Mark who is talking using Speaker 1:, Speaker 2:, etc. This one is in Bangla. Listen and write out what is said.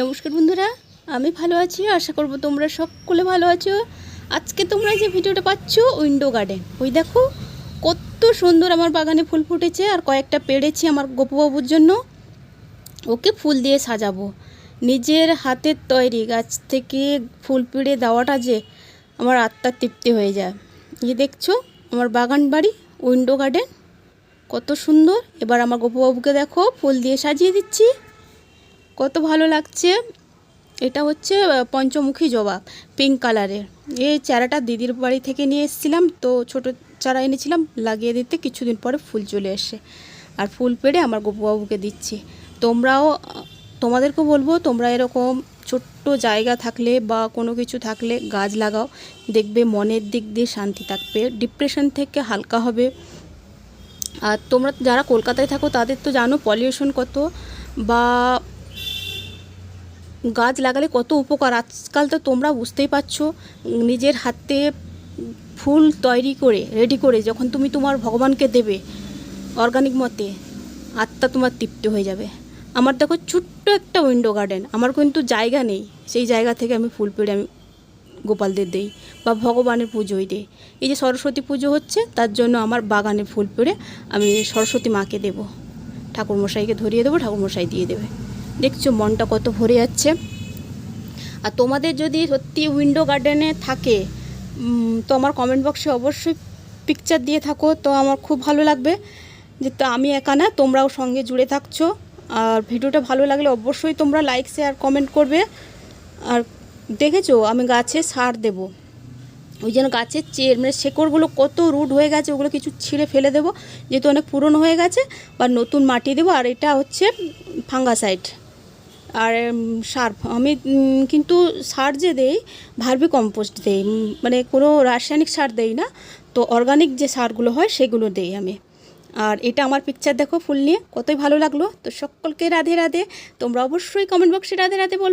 Speaker 1: নমস্কার বন্ধুরা, আমি ভালো আছি, আশা করব তোমরা সকলে ভালো আছো। আজকে তোমরা যে ভিডিওটা পাচ্ছ, উইন্ডো গার্ডেন, ওই দেখো, কত সুন্দর আমার বাগানে ফুল ফুটেছে আর কয়েকটা পেড়েছি আমার গোপুবাবুর জন্য। ওকে ফুল দিয়ে সাজাবো। নিজের হাতের তৈরি গাছ থেকে ফুল পেড়ে দেওয়াটা যে আমার আত্মার তৃপ্তি হয়ে যায়। এই দেখছ, আমার বাগান বাড়ি, উইন্ডো গার্ডেন, কত সুন্দর। এবার আমার গোপুবাবুকে দেখো, ফুল দিয়ে সাজিয়ে দিচ্ছি। কত ভালো লাগছে? এটা হচ্ছে পঞ্চমুখী জবা পিঙ্ক কালারের এই চারাটা দিদির বাড়ি থেকে নিয়ে এসেছিলাম তো ছোট চারা এনেছিলাম লাগিয়ে দিতে কিছুদিন পরে ফুল চলে এসে আর ফুল পেড়ে আমার গোপুবাবুকে দিচ্ছি। তোমরাও আহ, তোমাদেরকেও বলব তোমরা এরকম ছোট্ট জায়গা থাকলে বা কোনো কিছু থাকলে গাছ লাগাও। দেখবে মনের দিক দিয়ে শান্তি থাকবে ডিপ্রেশন থেকে হালকা হবে। আর তোমরা যারা কলকাতায় থাকো তাদের তো জানো পলিউশন কত। বা গাছ লাগালে কত উপকার। আজকাল তো তোমরা বুঝতেই পারছ, নিজের হাতে ফুল তৈরি করে রেডি করে যখন তুমি তোমার ভগবানকে দেবে অর্গানিক মতে, আত্মা তোমার তৃপ্ত হয়ে যাবে। আমার দেখো ছোট্ট একটা উইন্ডো গার্ডেন আমার কিন্তু জায়গা নেই। সেই জায়গা থেকে আমি ফুল পেড়ে আমি গোপালদের দেই বা ভগবানের পুজোই দিই। এই যে সরস্বতী পুজো হচ্ছে, তার জন্য আমার বাগানে ফুল পেড়ে আমি সরস্বতী মাকে দেবো। ঠাকুরমশাইকে ধরিয়ে দেবো, ঠাকুরমশাই দিয়ে দেবে। দেখছ, মনটা কত ভরে যাচ্ছে। আর তোমাদের যদি সত্যি উইন্ডো গার্ডেনে থাকে তো আমার কমেন্ট বক্সে অবশ্যই পিকচার দিয়ে থাকো, তো আমার খুব ভালো লাগবে। যে তো আমি একা না, তোমরাও সঙ্গে জুড়ে থাকছো। আর ভিডিওটা ভালো লাগলে অবশ্যই তোমরা লাইক শেয়ার কমেন্ট করবে। আর দেখেছ, আমি গাছে সার দেবো। ওই জন্য গাছের চের মানে শেকড়গুলো কত রুট হয়ে গেছে, ওগুলো কিছু ছিঁড়ে ফেলে দেবো। যেহেতু অনেক পুরনো হয়ে গেছে, বা নতুন মাটি দেবো। আর এটা হচ্ছে ফাঙ্গাসাইড আর সার, আমি কিন্তু সার যে দেই, ভার্মি কম্পোস্ট দেই মানে কোনো রাসায়নিক সার দেই না, তো অর্গানিক যে সারগুলো হয় সেগুলো দেই আমি। আর এটা আমার পিকচার দেখো ফুল নিয়ে, কতই ভালো লাগল। তো সকলকে রাধে রাধে, তোমরা অবশ্যই কমেন্ট বক্সে রাধে রাধে বলবে।